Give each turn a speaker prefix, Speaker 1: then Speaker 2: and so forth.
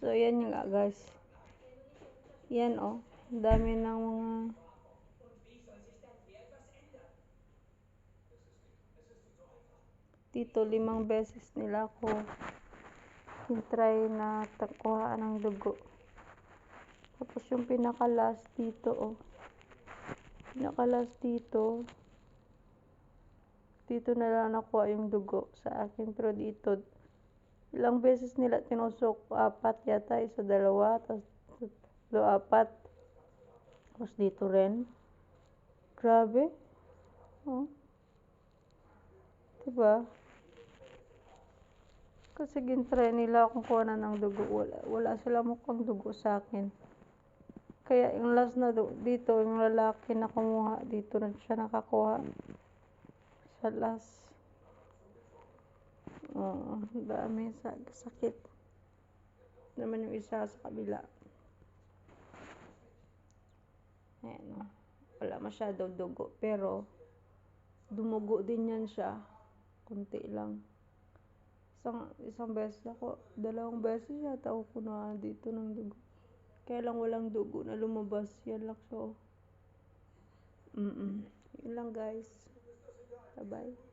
Speaker 1: So, yan nga, guys. Yan, oh. Dami ng mga... Dito, limang beses nila ako try na kuhaan ng dugo. Tapos yung pinaka-last dito, oh. Pinaka-last dito, dito na lang nakuha yung dugo sa akin. Pero dito, ilang beses nila tinusok, apat yata, isa dalawa, tapos tatlo, apat. Tapos dito rin. Grabe. Oh. Diba? Kasi gintry nila akong kuha ng dugo. Wala, wala sila mukhang dugo sa akin. Kaya yung last na dito, yung lalaki na kumuha, dito na siya nakakuha. Sa last. Oo, dami sa sakit. Naman yung isa sa kabila. Ayan o. Wala masyado dugo. Pero, dumugo din yan siya. Kunti lang isang isang beses ako, dalawang beses yata ako kunahan dito ng dugo. Kaya lang walang dugo na lumabas. Yan lang siya. Mm, -mm. Yun lang guys. Bye-bye.